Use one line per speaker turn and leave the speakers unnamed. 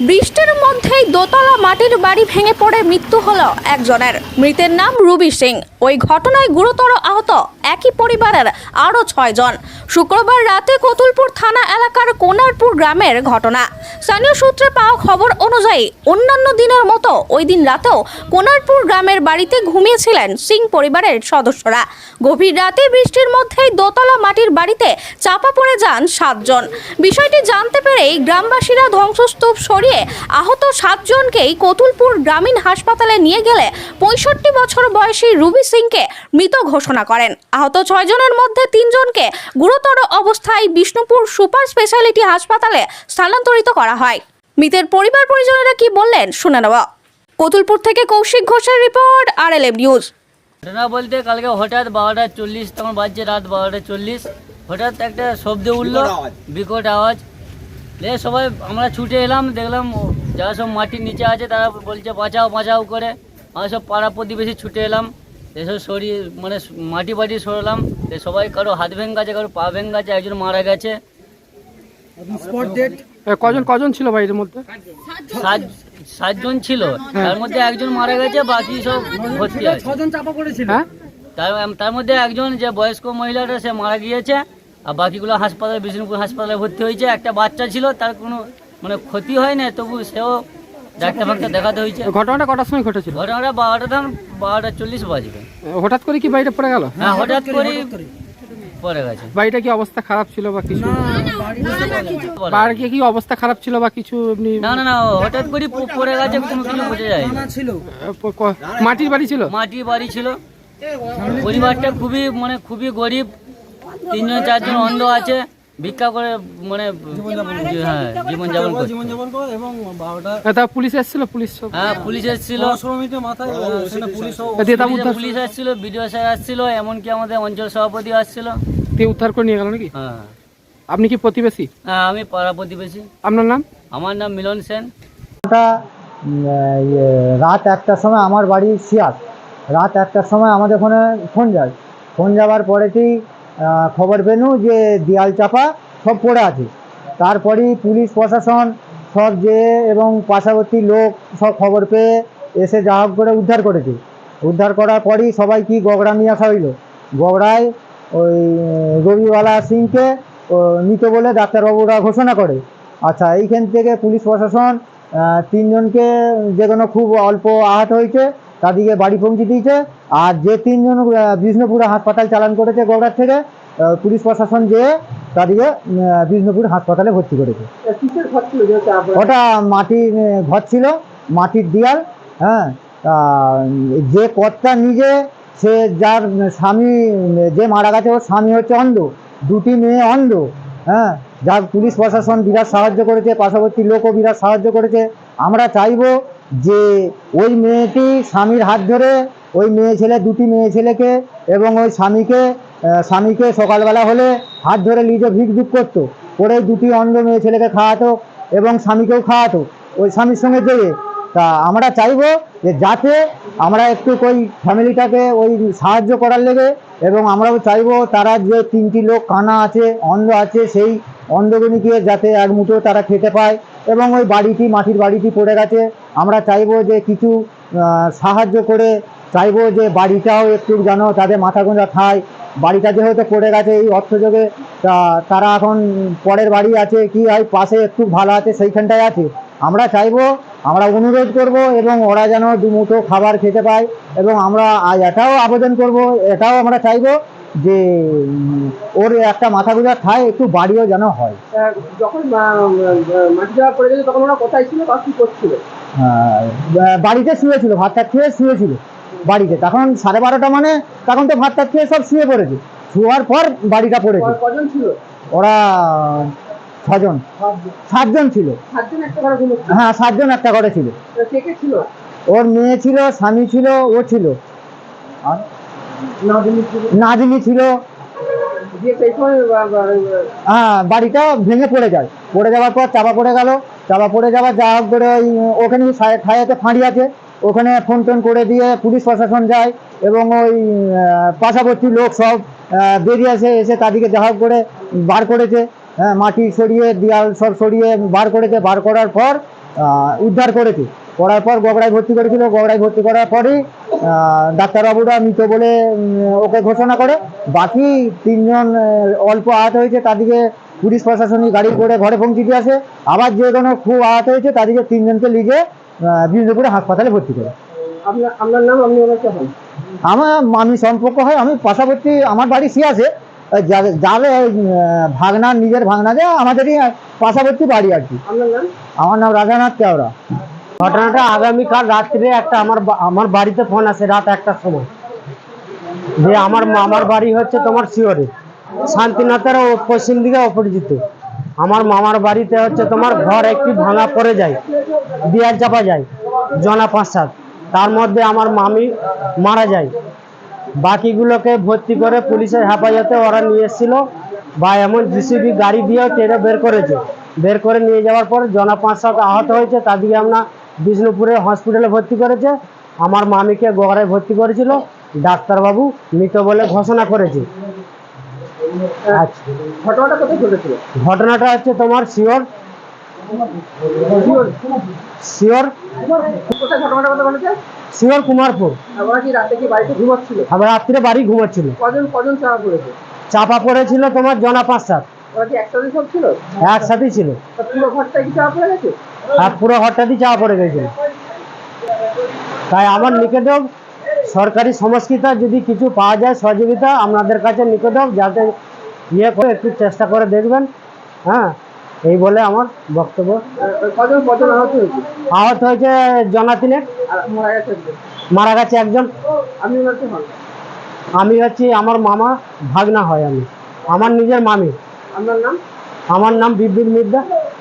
বৃষ্টির মধ্যেই দোতলা মাটির বাড়ি ভেঙে পড়ে মৃত্যু হল একজনের। মৃতের নাম রুবি সিং। ওই ঘটনায় গুরুতর আহত একই পরিবারের আরও ছয়জন। শুক্রবার রাতে কতুলপুর থানা এলাকার কোনারপুর গ্রামের ঘটনা। স্থানীয় সূত্রে পাওয়া খবর অনুযায়ী অন্যান্য দিনের মতো ওই দিন রাতেও কোনারপুর গ্রামের বাড়িতে ঘুমিয়েছিলেন সিং পরিবারের সদস্যরা। গভীর রাতে বৃষ্টির মধ্যেই দোতলা মাটির বাড়িতে চাপা পড়ে যান সাতজন। বিষয়টি জানতে পেরেই গ্রামবাসীরা ধ্বংসস্তূপ সরিয়ে আহত সাতজনকেই কতুলপুর গ্রামীণ হাসপাতালে নিয়ে গেলে পঁয়ষট্টি বছর বয়সী রুবি সিংকে মৃত ঘোষণা করেন। আহত ছয়জনের মধ্যে তিনজনকে গুরুতর অবস্থায় বিষ্ণুপুর সুপার স্পেশালিটি হাসপাতালে স্থানান্তরিত করা হয়। মৃতের পরিবার পরিজনেরা কি বললেন? শুনে নেওয়া কতুলপুর থেকে কৌশিক ঘোষের রিপোর্ট আর এল নিউজ।
ঘটনা বলতে কালকে হঠাৎ বারোটা চল্লিশ তখন বাজছে রাত বারোটা চল্লিশ। হঠাৎ একটা শব্দ উঠল বিকট আওয়াজ। দিয়ে সবাই আমরা ছুটে এলাম দেখলাম যারা সব মাটির নিচে আছে তারা বলছে বাঁচাও বাঁচাও করে। আমরা সব পাড়া প্রতিবেশী ছুটে এলাম এসব সরিয়ে মানে মাটি বাটি সরলাম সবাই কারও হাত ভেঙে গেছে কারও পা ভেঙে গেছে একজন মারা গেছে।
এ, কজন কজন ছিল বাড়ির মধ্যে?
সাত সাতজন ছিল। তার মধ্যে একজন মারা গেছে বাকি সব ভর্তি আছে।
হ্যাঁ?
তার তার মধ্যে একজন যে বয়স্ক মহিলাটা সে মারা গিয়েছে আর বাকিগুলো হাসপাতালে বিষ্ণুপুর হাসপাতালে ভর্তি হয়েছে। একটা বাচ্চা ছিল তার কোনো মানে ক্ষতি হয় না তবু সেও ডাক্তার ফাক্তার দেখাতে হয়েছে।
ঘটনাটা কটার সময় ঘটেছিল?
ঘটনাটা বারোটা ধান বারোটা চল্লিশ বাজবে।
হঠাৎ করে কি বাড়িটা পড়ে গেল?
হ্যাঁ হঠাৎ করে পড়ে গেছে।
বাড়িটা কি অবস্থা খারাপ ছিল বা কিছু? বাড়ির কি অবস্থা খারাপ ছিল বা কিছু এমনি?
না না না হঠাৎ করে পড়ে গেছে কোনো কিছু বোঝা যায়
মাটির বাড়ি ছিল?
মাটির বাড়ি ছিল। পরিবারটা খুবই মানে খুবই গরিব। তিনজন চারজন অন্ধ আছে। ভিক্ষা করে মানে হ্যাঁ জীবনযাপন করছে।
এ, তা পুলিশ এসেছিল পুলিশ
হ্যাঁ পুলিশ এসেছিল।
এ, দিয়ে তা
পুলিশ আসছিল বিডিও স্যার আসছিল এমনকি আমাদের অঞ্চল সভাপতি আসছিল
উদ্ধার করে নিয়ে গেল নাকি?
হ্যাঁ।
আপনি কি প্রতিবেশী?
হ্যাঁ আমি পাড়া প্রতিবেশী।
আপনার নাম?
আমার নাম মিলন সেন।
ওটা ইয়ে, রাত একটার সময় আমার বাড়ি শিয়ার রাত একটার সময় আমাদের ওখানে ফোন যায়। ফোন যাওয়ার পরেতেই খবর পেনু যে দেয়াল চাপা সব পড়ে আছে। তারপরেই পুলিশ, প্রশাসন, সব যে এবং পার্শ্ববর্তী লোক সব খবর পেয়ে এসে যা হোক করে উদ্ধার করেছে। উদ্ধার করার পরই সবাই কি গগড়া নিয়ে আসা হইল? গগড়ায় ওই রবিওয়ালা সিংকে মৃত বলে ডাক্তারবাবুরা ঘোষণা করে। আচ্ছা এইখান থেকে পুলিশ, প্রশাসন তিনজনকে যে কোনো খুব অল্প আহত হয়েছে তাদেরকে বাড়ি পৌঁছে দিয়েছে। আর যে তিনজন বিষ্ণুপুর হাসপাতাল চালান করেছে গৌড়ার থেকে পুলিশ প্রশাসন যেয়ে তাদেরকে বিষ্ণুপুর হাসপাতালে ভর্তি করেছে ওটা মাটির ঘর ছিল মাটির দেয়াল হ্যাঁ। যে কর্তা নিজে সে যার স্বামী যে মারা গেছে ওর স্বামী হচ্ছে অন্ধ দুটি মেয়ে অন্ধ হ্যাঁ। যার পুলিশ প্রশাসন বিরাট সাহায্য করেছে পার্শ্ববর্তী লোকও বিরাট সাহায্য করেছে। আমরা চাইব যে ওই মেয়েটি স্বামীর হাত ধরে ওই মেয়ে ছেলে, দুটি মেয়ে ছেলেকে এবং ওই স্বামীকে স্বামীকে সকালবেলা হলে হাত ধরে লিজে ভিক ভিক করতো। করে দুটি অন্ধ মেয়ে ছেলেকে খাওয়াতো এবং স্বামীকেও খাওয়াতো। ওই স্বামীর সঙ্গে যেয়ে তা আমরা চাইব যে যাতে আমরা একটু ওই ফ্যামিলিটাকে ওই সাহায্য করার লেগে এবং আমরাও চাইব তারা যে তিনটি লোক কানা আছে, অন্ধ আছে, সেই অন্ধগুলিকে যাতে এক মুঠো তারা খেতে পায় এবং ওই বাড়িটি, মাটির বাড়িটি পড়ে গেছে। আমরা চাইব যে কিছু সাহায্য করে, চাইব যে বাড়িটাও একটু যেন তাদের মাথা গোঁজা খায় বাড়িটা যেহেতু পড়ে গেছে এই অর্থযোগে তারা এখন পরের বাড়ি আছে কি হয়, পাশে একটু ভালো আছে, সেইখানটায় আছে। আমরা চাইব, আমরা অনুরোধ করব এবং ওরা যেন দুমুঠো খাবার খেতে পায় এবং আমরা এটাও আবেদন করব, এটাও আমরা চাইব যে ওর একটা মাথা গোজা খায় একটু বাড়িও যেন হয়।
যখন মাটি দেওয়া পড়ে গেছে তখন ওরা কোথায় ছিল? বা কি করছিল?
বাড়িতে শুয়েছিল ভাত টাত খেয়ে শুয়েছিল বাড়িতে। তখন সাড়ে বারোটা মানে তখন তো ভাত টাত খেয়ে সব শুয়ে পড়েছে। শুয়ার পর বাড়িটা পড়েছে।
কজন ছিল?
ওরা ছজন। সাতজন। ছিল। হ্যাঁ সাতজন একটা ঘরে ছিল? ওর মেয়ে ছিল স্বামী ছিল ও ছিল। আর
নাদিনী ছিল।
হ্যাঁ বাড়িটা ভেঙে পড়ে যায়। পড়ে যাওয়ার পর চাপা পড়ে গেল। চাপা পড়ে যাওয়ার যা হোক করে ওই ওখানে ঠাইয়াতে ফাঁড়ি আছে। ওখানে ফোন টোন করে দিয়ে পুলিশ প্রশাসন যায় এবং ওই পার্শ্ববর্তী লোক সব বেরিয়ে আসে এসে তাদেরকে যা হোক করে বার করেছে। হ্যাঁ মাটি সরিয়ে দেয়াল সব সরিয়ে বার করেছে। বার করার পর
উদ্ধার করেছে। করার পর গগড়ায় ভর্তি করেছিল। গগড়ায় ভর্তি করার পরেই ডাক্তারবাবুরা মৃত বলে ওকে ঘোষণা করে। বাকি তিনজন অল্প আহত হয়েছে তাদেরকে পুলিশ প্রশাসনিক গাড়ি করে ঘরে পৌঁছে দিয়ে আসে। আবার যে কোনো খুব আহত হয়েছে তাদেরকে তিনজনকে লিগে বিষ্ণুপুরে হাসপাতালে ভর্তি করে।
আপনার আপনার নাম আপনি
আমার আমি সম্পর্ক হয় আমি পাশাপাশি আমার বাড়ি যাদের যাদের ভাগনা নিজের ভাগনা যে আমাদেরই পাশাপাশি বাড়ি আর কি। আমার নাম রাজানাথ কেওড়া ঘটনাটা আগামীকাল রাত্রে একটা আমার আমার বাড়িতে ফোন আসে রাত একটার সময়। যে আমার মামার বাড়ি হচ্ছে তোমার শিওরে শান্তিনাথের পশ্চিম দিকে অপরিচিত। আমার মামার বাড়িতে হচ্ছে তোমার ঘর একটি ভাঙা পড়ে যায়, দিয়াল চাপা যায়, জনা পাঁচ তার মধ্যে আমার মামি মারা যায়। বাকিগুলোকে ভর্তি করে পুলিশের হেফাজতে ওরা নিয়ে এসেছিল। বা এমন জিসিবি গাড়ি দিয়েও টেনে বের করেছে। বের করে নিয়ে যাওয়ার পর জনা পাঁচ সাত আহত হয়েছে তাদেরকে আমরা বিষ্ণুপুরে হসপিটালে ভর্তি করেছে। আমার মামিকে গোগড়ায় ভর্তি করেছিল। ডাক্তারবাবু মৃত বলে ঘোষণা করেছে। আচ্ছা।
ঘটনাটা কোথায় ঘটেছিল?
ঘটনাটা হচ্ছে তোমার শিওর শিওর শিওর কুমারপুর।
আমরা
রাত্রে বাড়ি ঘুমাচ্ছিল।
চাপা
পড়েছিল তোমার জনা পাঁচ সাত একসাথেই ছিল।
পুরো ঘরটা কি চাপা পড়ে গেছে?
আর পুরো হঠাৎই চাপা পড়ে গেছিল তাই আমার নিকটে সরকারি সংস্কৃতা যদি কিছু পাওয়া যায় সহযোগিতা আপনাদের কাছে নিকটে যাতে ইয়ে করে একটু চেষ্টা করে দেখবেন। হ্যাঁ এই বলে আমার বক্তব্য।
আহত হয়েছে?
আহত হয়েছে জনা তিনেক
আর মারা গেছে একজন।
আমি হচ্ছি আমার মামা ভাগনা হয় আমি। আমার নিজের মামি।
আপনার নাম?
আমার নাম বিপিন মির্জা